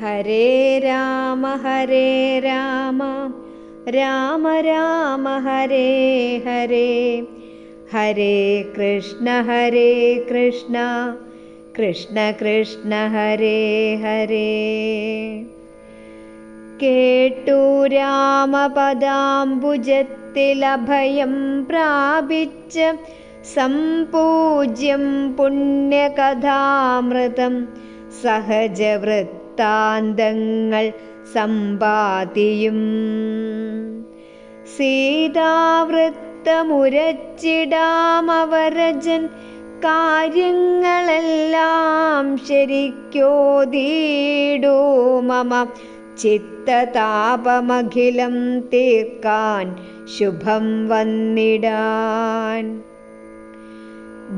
हरे राम हरे राम। राम राम हरे हरे। हरे कृष्ण हरे कृष्ण। कृष्ण कृष्ण हरे हरे। केटुरामपदाम्बुजत्तिलभयं प्राविच्य सम्पूज्यं पुण्यकथामृतं सहजवृत् സഹജവൃത്താന്തങ്ങൾ സമ്പാദിയും. സീതാവൃത്തമുരച്ചിടാമവരജൻ കാര്യങ്ങളെല്ലാം ശരിക്കോതീടോ മമ ചിത്തതാപമഖിലം തീർക്കാൻ ശുഭം വന്നിടാൻ.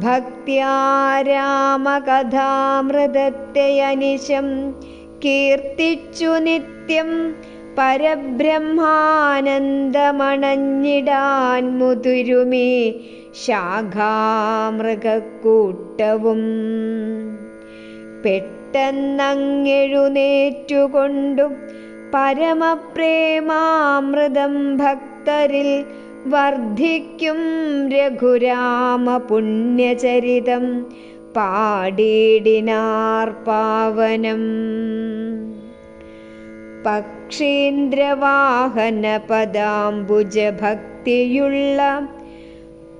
ഭക്തിയാരാമകഥാമൃതത്തെ അനിശം കീർത്തിച്ചു നിത്യം പരബ്രഹ്മാനന്ദമണഞ്ഞിടാൻ മുതിരുമേ ശാഖാമൃഗക്കൂട്ടവും. പെട്ടെന്നങ്ങെഴുന്നേറ്റുകൊണ്ടും പരമപ്രേമാമൃതം ഭക്തരിൽ വർദ്ധിക്കും രഘുരാമ പുണ്യചരിതം. പാടിയിടിനാർ പാവനം. പക്ഷീന്ദ്രവാഹന പദാംബുജ ഭക്തിയുള്ള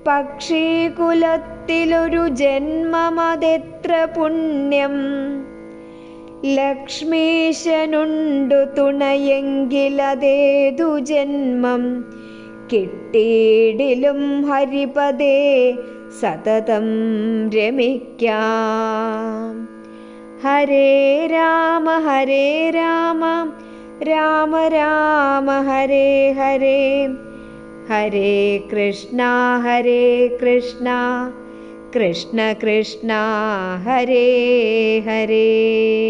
പക്ഷീകുലത്തിലൊരു ജന്മമതെത്ര പുണ്യം. ലക്ഷ്മീശനുണ്ടു തുണയെങ്കിലതേതു ജന്മം. കിട്ടിയിടിലും ഹരിപദേ सततं रमिक्या। हरे राम हरे राम राम राम हरे हरे। हरे कृष्ण हरे कृष्ण कृष्ण कृष्ण हरे हरे।